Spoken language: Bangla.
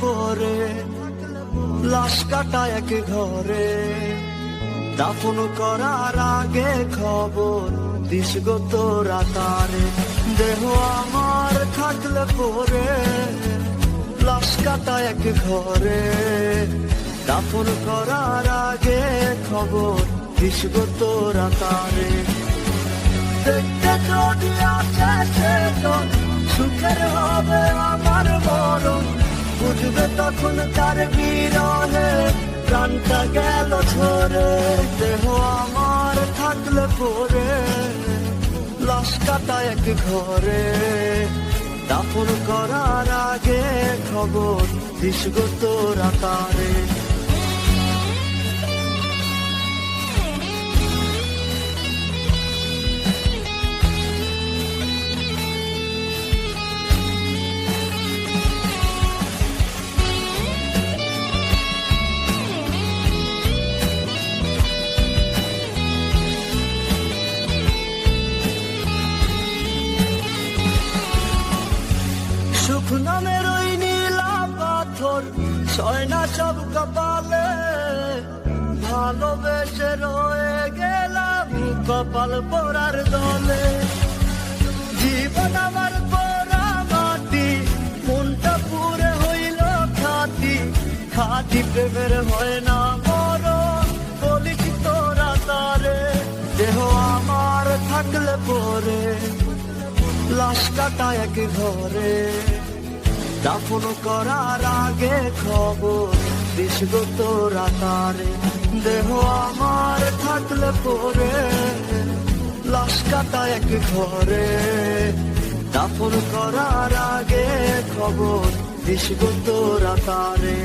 পরে লাশ কাটা এক ঘরে। দাফন করার আগে খবর দিস গো তোরা দেহ আমার থাকলে পরে লাশ কাটা এক ঘরে। দাফন করার আগে খবর দিস গো তোরা তারে দেখতে যদি আছে সে সুখের হবে আমার মরণ। বুঝবে তখন তার বিরহে। প্রাণটা গেল ঝরে, দেহ আমার থাকলে পরে লাশ কাটা এক ঘরে। দাফন করার আগে খবর দিস গো তোরা তারে নামের ওই নীলা পাথর ছয় না সব কপালে। ভালোবেসে রয়ে গেলাম কপাল পড়ার দলে। জীবন আমার পড়া মাটি, মনটা পুরে হইল খাতি খাতি প্রেমের হয় না মরণ, বলিস তোরা তারে। দেহ আমার থাকলে পরে, লাশ কাটা এক ঘরে। দাফন করার আগে খবর দিস রাতারে তোরা তারে। দেহ আমার থাকলে পরে, লাশ কাটা এক ঘরে। দাফন করার আগে খবর দিস গো তোরা তারে।